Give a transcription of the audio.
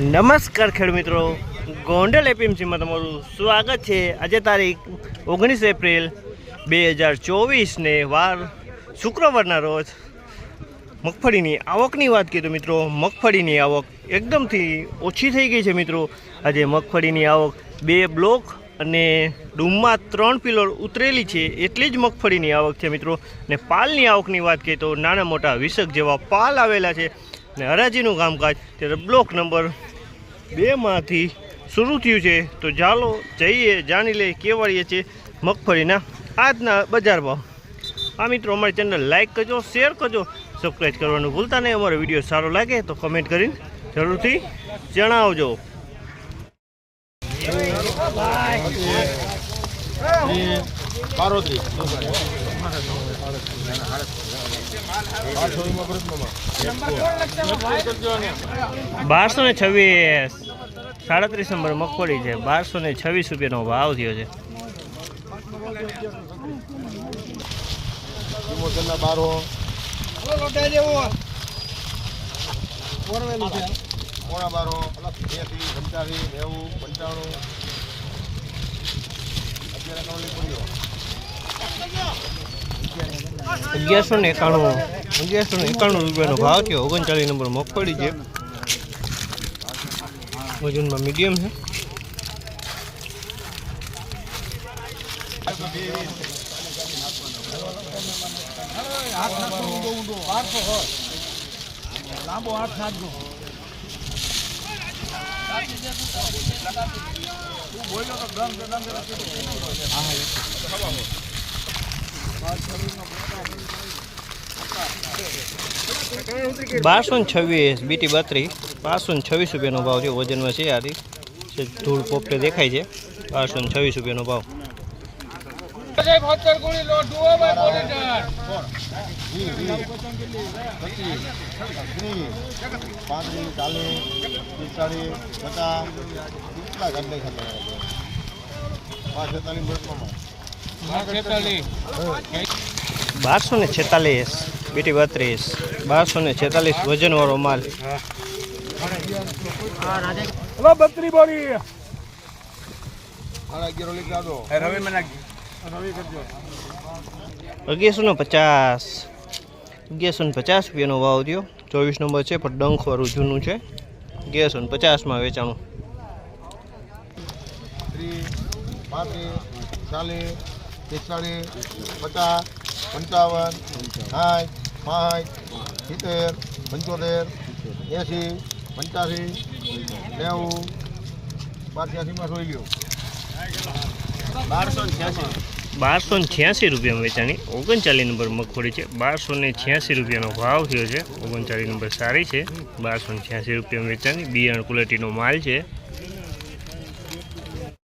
નમસ્કાર ખેડ મિત્રો. ગોંડલ એપીએમસીમાં તમારું સ્વાગત છે. આજે તારીખ ઓગણીસ એપ્રિલ બે હજાર ચોવીસને વાર શુક્રવારના રોજ મગફળીની આવકની વાત કરીએ તો મિત્રો, મગફળીની આવક એકદમથી ઓછી થઈ ગઈ છે મિત્રો. આજે મગફળીની આવક બે બ્લોક અને ડૂમમાં ત્રણ પિલર ઉતરેલી છે. એટલી જ મગફળીની આવક છે મિત્રો. ને પાલની આવકની વાત કરીએ તો નાના મોટા વિષક જેવા પાલ આવેલા છે. ને હરાજીનું કામકાજ, ત્યારે બ્લોક નંબર બેમાંથી શરૂ થયું છે. તો ચાલો જઈએ, જાણી લઈએ કેવાળીએ છે મગફળીના આજના બજાર ભાવ. આ મિત્રો, અમારી ચેનલ લાઈક કરજો શેર કરજો સબસ્ક્રાઈબ કરવાનું ભૂલતા નહીં. અમારો વીડિયો સારો લાગે તો કમેન્ટ કરીને જરૂરથી જણાવજો. બારોત્રી બારસો ને છવ્વીસ. સાડત્રીસ નંબર મગફળી છે. બારસો ને છવ્વીસ રૂપિયાનો ભાવ થયો છે. બારો. પોણા બારો એસી પંચાસી નેવું, પંચાણું. અગિયારસો ને એકાણું, અગિયારસો ને એકાણું રૂપિયાનો ભાવ થયો. ઓગણચાળીસ નંબર મગફળી છે. વજનમાં મીડિયમ છે. લાંબો હાથ નાખજો બારસો છવ્વીસ, બીટી બત્રીસ. બારસો છવ્વીસ રૂપિયાનો ભાવ છે, વજનમાં છે આથી. છે, ધૂળ પોપટે દેખાય છે. બારસો છવ્વીસ રૂપિયાનો ભાવ. પાંચ બારસો ને છેતાલીસ બીટી બત્રીસ. બારસો ને છેતાલીસ વજનવાળો માલ. હલો બત્રી કરજો અગિયારસો ને પચાસ. અગિયારસો ને પચાસ રૂપિયાનો ભાવ થયો. ચોવીસ નંબર છે પણ ડંખવાળું જૂનું છે. અગિયારસો ને પચાસમાં વેચાણું. ત્રીસ પાંત્રીસ ચાલીસ. પિસ્તાળીસ પચાસ પંચાવન સાઠ પાંચ સિત્તેર પંચોતેર એંસી પંચ્યાસી નેવું બાર ત્યાંસીમાં ગયો બારસો છ્યાસી બારસો ને છ્યાસી રૂપિયામાં વેચાણી ઓગણચાલીસ નંબર મગફળી છે. બારસો ને છ્યાસી રૂપિયાનો ભાવ થયો છે. ઓગણચાલીસ નંબર સારી છે. બારસો ને છ્યાસી રૂપિયામાં વેચાણી બિયારણ ક્વોલિટીનો માલ છે.